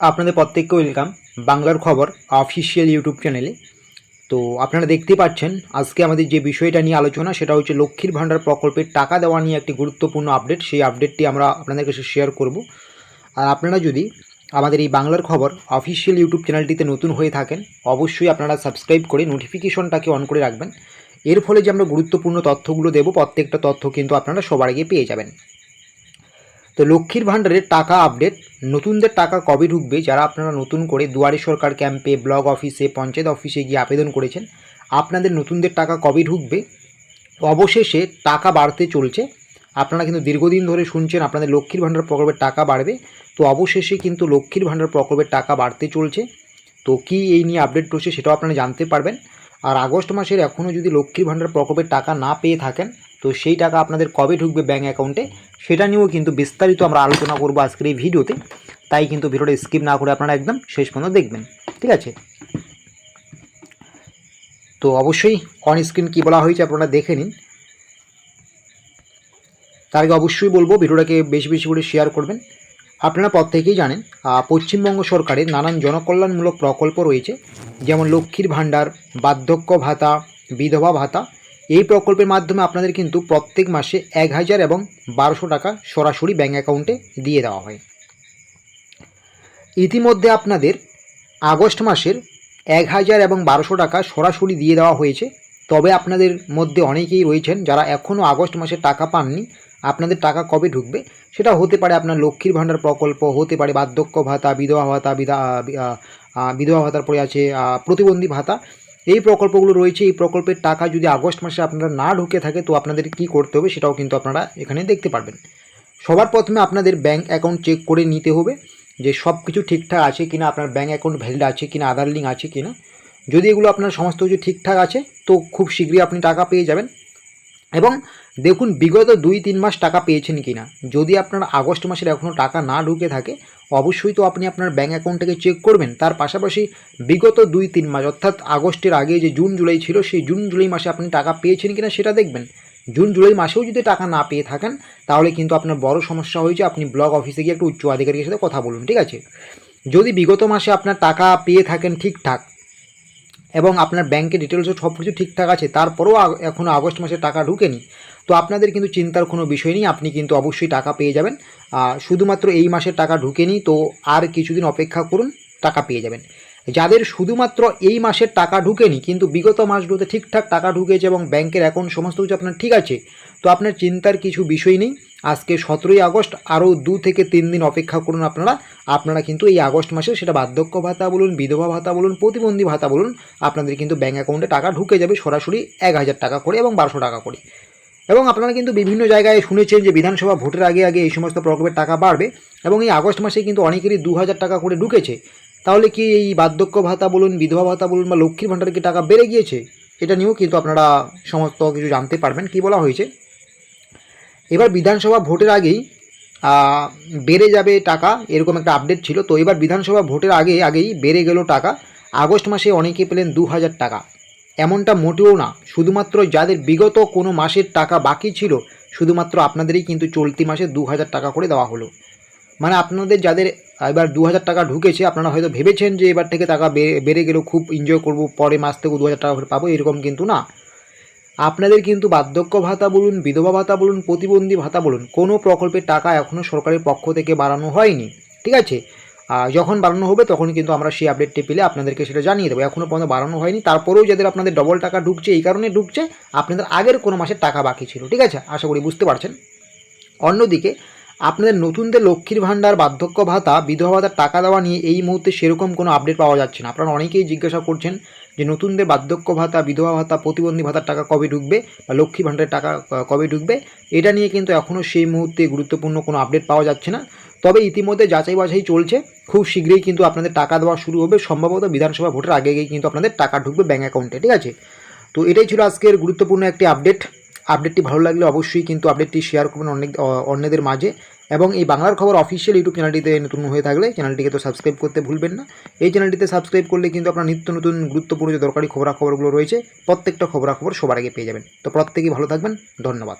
আপনাদের প্রত্যেককে ওয়েলকাম বাংলার খবর অফিসিয়াল ইউটিউব চ্যানেলে তো আপনারা দেখতে পাচ্ছেন, আজকে আমাদের যে বিষয়টা নিয়ে আলোচনা, সেটা হচ্ছে লক্ষ্মীর ভাণ্ডার প্রকল্পের টাকা দেওয়া নিয়ে একটি গুরুত্বপূর্ণ আপডেট সেই আপডেটটি আমরা আপনাদের কাছে শেয়ার করব। আর আপনারা যদি আমাদের এই বাংলার খবর অফিসিয়াল ইউটিউব চ্যানেলটিতে নতুন হয়ে থাকেন, অবশ্যই আপনারা সাবস্ক্রাইব করে নোটিফিকেশনটাকে অন করে রাখবেন। এর ফলে যে আমরা গুরুত্বপূর্ণ তথ্যগুলো দেবো, প্রত্যেকটা তথ্য কিন্তু আপনারা সবার আগে পেয়ে যাবেন। তো লক্ষ্মীর ভাণ্ডারের টাকা আপডেট নতুনদের টাকা কবে ঢুকবে? যারা আপনারা নতুন করে দুয়ারে সরকার ক্যাম্পে ব্লক অফিসে পঞ্চায়েত অফিসে গিয়ে আবেদন করেছেন, আপনাদের নতুনদের টাকা কবে ঢুকবে? অবশেষে টাকা বাড়তে চলছে। আপনারা কিন্তু দীর্ঘদিন ধরে শুনছেন আপনাদের লক্ষ্মীর ভাণ্ডার প্রকল্পের টাকা বাড়বে। তো অবশেষে কিন্তু লক্ষ্মীর ভাণ্ডার প্রকল্পের টাকা বাড়তে চলছে। তো কি এই নিয়ে আপডেট রয়েছে সেটাও আপনারা জানতে পারবেন। আর আগস্ট মাসের এখনও যদি লক্ষ্মীর ভাণ্ডার প্রকল্পের টাকা না পেয়ে থাকেন তো সেই টাকা আপনাদের কবে ঢুকবে ব্যাঙ্ক অ্যাকাউন্টে সেটা নিয়েও কিন্তু বিস্তারিত আমরা আলোচনা করব আজকের এই ভিডিওতে। তাই কিন্তু ভিডিওটা স্কিপ না করে আপনারা একদম শেষ পর্যন্ত দেখবেন, ঠিক আছে? তো অবশ্যই অন স্ক্রিন কী বলা হয়েছে আপনারা দেখে নিন। তার আগে অবশ্যই বলব ভিডিওটাকে বেশি বেশি করে শেয়ার করবেন। আপনারা প্রত্যেকেই জানেন পশ্চিমবঙ্গ সরকারের নানান জনকল্যাণমূলক প্রকল্প রয়েছে, যেমন লক্ষ্মীর ভাণ্ডার, বার্ধক্য ভাতা, বিধবা ভাতা এই প্রকল্পের মাধ্যমে আপনাদের কিন্তু প্রত্যেক মাসে এক হাজার এবং বারোশো টাকা সরাসরি ব্যাঙ্ক অ্যাকাউন্টে দিয়ে দেওয়া হয়। ইতিমধ্যে আপনাদের আগস্ট মাসের এক হাজার এবং বারোশো টাকা সরাসরি দিয়ে দেওয়া হয়েছে। তবে আপনাদের মধ্যে অনেকেই রয়েছেন যারা এখনও আগস্ট মাসে টাকা পাননি। আপনাদের টাকা কবে ঢুকবে? সেটা হতে পারে আপনার লক্ষ্মীর ভাণ্ডার প্রকল্প, হতে পারে বার্ধক্য ভাতা, বিধবা ভাতা, বিধা বিধবা ভাতার পরে আছে প্রতিবন্ধী ভাতা। এই প্রকল্পগুলো রয়েছে, এই প্রকল্পের টাকা যদি আগস্ট মাসে আপনারা না ঢুকে থাকে, তো আপনাদের কি করতে হবে সেটাও কিন্তু আপনারা এখানে দেখতে পারবেন। সবার প্রথমে আপনাদের ব্যাঙ্ক অ্যাকাউন্ট চেক করে নিতে হবে যে সব কিছু ঠিকঠাক আছে কি না আপনার ব্যাঙ্ক অ্যাকাউন্ট ভ্যালিড আছে কি না আধার লিঙ্ক আছে কি না যদি এগুলো আপনার সমস্ত কিছু ঠিকঠাক আছে, তো খুব শীঘ্রই আপনি টাকা পেয়ে যাবেন। এবং দেখুন, বিগত দুই তিন মাস টাকা পেয়েছেন কিনা। যদি আপনার আগস্ট মাসের এখনও টাকা না ঢুকে থাকে, অবশ্যই তো আপনি আপনার ব্যাঙ্ক অ্যাকাউন্টটাকে চেক করবেন। তার পাশাপাশি বিগত দুই তিন মাস, অর্থাৎ আগস্টের আগে যে জুন, জুলাই ছিল, সেই জুন, জুলাই মাসে আপনি টাকা পেয়েছেন কিনা সেটা দেখবেন। জুন, জুলাই মাসেও যদি টাকা না পেয়ে থাকেন, তাহলে কিন্তু আপনার বড় সমস্যা হয়েছে, আপনি ব্লক অফিসে গিয়ে একটু উচ্চ আধিকারিকের সাথে কথা বলুন, ঠিক আছে? যদি বিগত মাসে আপনার টাকা পেয়ে থাকেন ঠিকঠাক এবং আপনার ব্যাংকের ডিটেলসও সব কিছু ঠিকঠাক আছে, তারপরেও এখনও আগস্ট মাসে টাকা ঢুকেনি। তো আপনাদের কিন্তু চিন্তার কোনো বিষয় নেই, আপনি কিন্তু অবশ্যই টাকা পেয়ে যাবেন। শুধুমাত্র এই মাসের টাকা ঢুকেনি, তো আর কিছুদিন অপেক্ষা করুন, টাকা পেয়ে যাবেন। যাদের শুধুমাত্র এই মাসের টাকা ঢুকেনি, কিন্তু বিগত মাসগুলোতে ঠিকঠাক টাকা ঢুকেছে এবং ব্যাংকের অ্যাকাউন্ট সমস্ত কিছু আপনার ঠিক আছে, তো আপনার চিন্তার কিছু বিষয় নেই। আজকে সতেরোই আগস্ট, আরও দু থেকে তিন দিন অপেক্ষা করুন আপনারা। আপনারা কিন্তু এই আগস্ট মাসে সেটা বার্ধক্য ভাতা বলুন, বিধবা ভাতা বলুন, প্রতিবন্ধী ভাতা বলুন, আপনাদের কিন্তু ব্যাঙ্ক অ্যাকাউন্টে টাকা ঢুকে যাবে সরাসরি এক হাজার টাকা করে এবং বারোশো টাকা করে। এবং আপনারা কিন্তু বিভিন্ন জায়গায় শুনেছেন যে বিধানসভা ভোটের আগে আগে এই সমস্ত প্রকল্পের টাকা বাড়বে এবং এই আগস্ট মাসে কিন্তু অনেকেরই দু হাজার টাকা করে ঢুকেছে। তাহলে কি এই বার্ধক্য ভাতা বলুন, বিধবা ভাতা বলুন বা লক্ষ্মীর ভাণ্ডারে কি টাকা বেড়ে গিয়েছে? এটা নিয়েও কিন্তু আপনারা সমস্ত কিছু জানতে পারবেন, কি বলা হয়েছে? এবার বিধানসভা ভোটের আগেই বেড়ে যাবে টাকা, এরকম একটা আপডেট ছিল। তো এবার বিধানসভা ভোটের আগে, আগেই বেড়ে গেল টাকা। আগস্ট মাসে অনেকে পেলেন দু হাজার টাকা। এমনটা মোটেও না। শুধুমাত্র যাদের বিগত কোনো মাসের টাকা বাকি ছিল, শুধুমাত্র আপনাদেরই কিন্তু চলতি মাসে দু হাজার টাকা করে দেওয়া হলো। মানে আপনাদের যাদের এবার দু হাজার টাকা ঢুকেছে, আপনারা হয়তো ভেবেছেন যে এবার থেকে টাকা বেড়ে গেলেও খুব এনজয় করব পরে মাস থেকে দু হাজার টাকা করে পাবো, এরকম কিন্তু না। আপনাদের কিন্তু বার্ধক্য ভাতা বলুন, বিধবা ভাতা বলুন, প্রতিবন্ধী ভাতা বলুন, কোনো প্রকল্পের টাকা এখনও সরকারের পক্ষ থেকে বাড়ানো হয়নি, ঠিক আছে? যখন বাড়ানো হবে তখন কিন্তু আমরা সেই আপডেটটি পেলে আপনাদেরকে সেটা জানিয়ে দেবো। এখনও পর্যন্ত বাড়ানো হয়নি, তারপরেও যাদের আপনাদের ডবল টাকা ঢুকছে, এই কারণে ঢুকছে, আপনাদের আগের কোনো মাসের টাকা বাকি ছিল, ঠিক আছে? আশা করি বুঝতে পারছেন। অন্যদিকে আপনাদের নতুনদের লক্ষ্মীর ভাণ্ডার, বার্ধক্য ভাতা, বিধবা ভাতার টাকা দেওয়া নিয়ে এই মুহূর্তে সেরকম কোনো আপডেট পাওয়া যাচ্ছে না। আপনারা অনেকেই জিজ্ঞাসা করছেন যে নতুনদের বার্ধক্য ভাতা, বিধবা ভাতা, প্রতিবন্ধী ভাতার টাকা কবে ঢুকবে বা লক্ষ্মী ভাণ্ডারের টাকা কবে ঢুকবে, এটা নিয়ে কিন্তু এখনও সেই মুহূর্তে গুরুত্বপূর্ণ কোনো আপডেট পাওয়া যাচ্ছে না। তবে ইতিমধ্যে যাচাই বাছাই চলছে। খুব শীঘ্রই কিন্তু আপনাদের টাকা দেওয়া শুরু হবে। সম্ভবত বিধানসভা ভোটের আগে আগেই কিন্তু আপনাদের টাকা ঢুকবে ব্যাঙ্ক অ্যাকাউন্টে ঠিক আছে? তো এটাই ছিল আজকের গুরুত্বপূর্ণ একটি আপডেট আপডেটটি ভালো লাগলে অবশ্যই কিন্তু আপডেটটি শেয়ার করবেন অনেক অন্যদের মাঝে। এবং এই বাংলার খবর অফিসিয়াল ইউটিউব চ্যানেলটিতে নতুন হয়ে থাকলে চ্যানেলটিকে তো সাবস্ক্রাইব করতে ভুলবেন না। এই চ্যানেলটিতে সাবস্ক্রাইব করলে কিন্তু আপনার নিত্য নতুন গুরুত্বপূর্ণ যে দরকারি খবরাখবরগুলো রয়েছে, প্রত্যেকটা খবরাখবর সবার আগে পেয়ে যাবেন। তো প্রত্যেকেই ভালো থাকবেন। ধন্যবাদ।